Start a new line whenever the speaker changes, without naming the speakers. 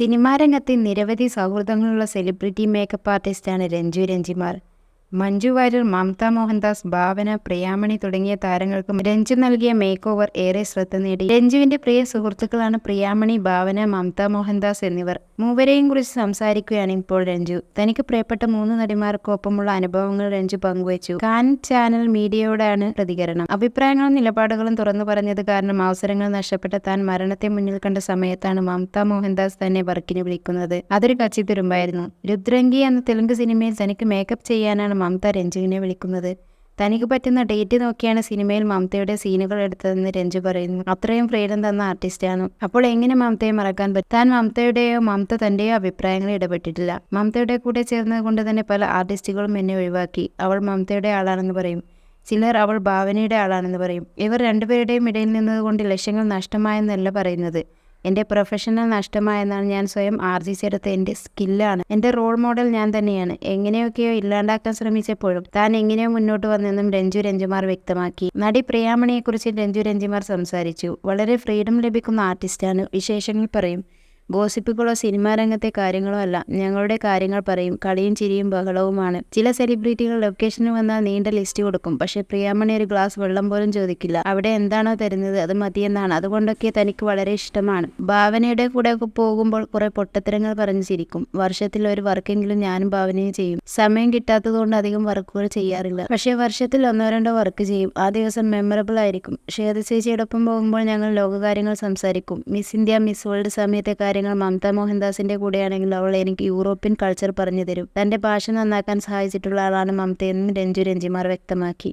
Cinema രംഗത്തെ നിരവധി സൗഹൃദങ്ങളുള്ള celebrity makeup ആർട്ടിസ്റ്റാണ് രഞ്ജു രഞ്ജിമാർ. മഞ്ജു വാര്യർ മമത മോഹൻദാസ് ഭാവന പ്രിയാമണി തുടങ്ങിയ താരങ്ങൾക്കും രഞ്ജു നൽകിയ മേക്ക് ഓവർ ഏറെ ശ്രദ്ധ നേടി. രഞ്ജുവിന്റെ പ്രിയ സുഹൃത്തുക്കളാണ് പ്രിയാമണി ഭാവന മമത മോഹൻദാസ് എന്നിവർ. മൂവരെയും കുറിച്ച് സംസാരിക്കുകയാണ് ഇപ്പോൾ രഞ്ജു. തനിക്ക് പ്രിയപ്പെട്ട മൂന്ന് നടിമാർക്കൊപ്പമുള്ള അനുഭവങ്ങൾ രഞ്ജു പങ്കുവച്ചു. കാൻ ചാനൽ മീഡിയയോടാണ് പ്രതികരണം. അഭിപ്രായങ്ങളും നിലപാടുകളും തുറന്നു പറഞ്ഞത് കാരണം അവസരങ്ങൾ നഷ്ടപ്പെട്ട താൻ മരണത്തെ മുന്നിൽ കണ്ട സമയത്താണ് മമത മോഹൻദാസ് തന്നെ വർക്കിന് വിളിക്കുന്നത്. അതൊരു കച്ചിത്തുരുമ്പായിരുന്നു രുദ്രംഗി എന്ന തെലുങ്ക് സിനിമയിൽ തനിക്ക് മേക്കപ്പ് ചെയ്യാനാണ് മമത രഞ്ജുവിനെ വിളിക്കുന്നത്. തനിക്ക് പറ്റുന്ന ഡേറ്റ് നോക്കിയാണ് സിനിമയിൽ മമതയുടെ സീനുകൾ എടുത്തതെന്ന് രഞ്ജു പറയുന്നു. അത്രയും ഫ്രീഡം തന്ന ആർട്ടിസ്റ്റാണ്. അപ്പോൾ എങ്ങനെ മമതയെ മറക്കാൻ പറ്റും? താൻ മമതയുടെയോ മമത തന്റെയോ അഭിപ്രായങ്ങളിൽ ഇടപെട്ടിട്ടില്ല. മമതയുടെ കൂടെ ചേർന്നത് കൊണ്ട് തന്നെ പല ആർട്ടിസ്റ്റുകളും എന്നെ ഒഴിവാക്കി. അവൾ മമതയുടെ ആളാണെന്ന് പറയും. ചിലർ അവൾ ഭാവനയുടെ ആളാണെന്ന് പറയും. ഇവർ രണ്ടുപേരുടെയും ഇടയിൽ നിന്നതുകൊണ്ട് ലക്ഷ്യങ്ങൾ നഷ്ടമായെന്നല്ല പറയുന്നത്. എന്റെ പ്രൊഫഷണൽ നഷ്ടമായെന്നാണ് ഞാൻ സ്വയം ആർജിച്ചെടുത്ത എന്റെ സ്കില്ലാണ്. എന്റെ റോൾ മോഡൽ ഞാൻ തന്നെയാണ്. എങ്ങനെയൊക്കെയോ ഇല്ലാണ്ടാക്കാൻ ശ്രമിച്ചപ്പോഴും താൻ എങ്ങനെയോ മുന്നോട്ട് വന്നെന്നും രഞ്ജു രഞ്ജുമാർ വ്യക്തമാക്കി. നടി പ്രിയാമണിയെക്കുറിച്ച് രഞ്ജു രഞ്ജുമാർ സംസാരിച്ചു. വളരെ ഫ്രീഡം ലഭിക്കുന്ന ആർട്ടിസ്റ്റാണ് വിശേഷങ്ങൾ പറയും. ഗോസിപ്പുകളോ സിനിമാ രംഗത്തെ കാര്യങ്ങളോ അല്ല. ഞങ്ങളുടെ കാര്യങ്ങൾ പറയും കളിയും ചിരിയും ബഹളവുമാണ്. ചില സെലിബ്രിറ്റികൾ ലൊക്കേഷന് വന്നാൽ നീണ്ട ലിസ്റ്റ് കൊടുക്കും. പക്ഷേ പ്രിയാമണി ഒരു ഗ്ലാസ് വെള്ളം പോലും ചോദിക്കില്ല. അവിടെ എന്താണോ തരുന്നത് അത് മതിയെന്നാണ്. അതുകൊണ്ടൊക്കെ തനിക്ക് വളരെ ഇഷ്ടമാണ്. ഭാവനയുടെ കൂടെ പോകുമ്പോൾ കുറെ പൊട്ടത്തരങ്ങൾ പറഞ്ഞു ചിരിക്കും. വർഷത്തിൽ ഒരു വർക്കെങ്കിലും ഞാനും ഭാവനയും ചെയ്യും. സമയം കിട്ടാത്തതുകൊണ്ട് അധികം വർക്കുകൾ ചെയ്യാറില്ല. പക്ഷേ വർഷത്തിൽ ഒന്നോ രണ്ടോ വർക്ക് ചെയ്യും. ആ ദിവസം മെമ്മറബിൾ ആയിരിക്കും. ശ്വേത ചേച്ചിയോടൊപ്പം പോകുമ്പോൾ ഞങ്ങൾ ലോകകാര്യങ്ങൾ സംസാരിക്കും. മിസ് ഇന്ത്യ മിസ് വേൾഡ് സമയത്തെ കാര്യങ്ങൾ മമത മോഹൻദാസിന്റെ കൂടെയാണെങ്കിൽ അവൾ എനിക്ക് യൂറോപ്യൻ കൾച്ചർ പറഞ്ഞു തരും. തന്റെ ഭാഷ നന്നാക്കാൻ സഹായിച്ചിട്ടുള്ള ആളാണ് മമതയെന്നും രഞ്ജു രഞ്ജിമാർ വ്യക്തമാക്കി.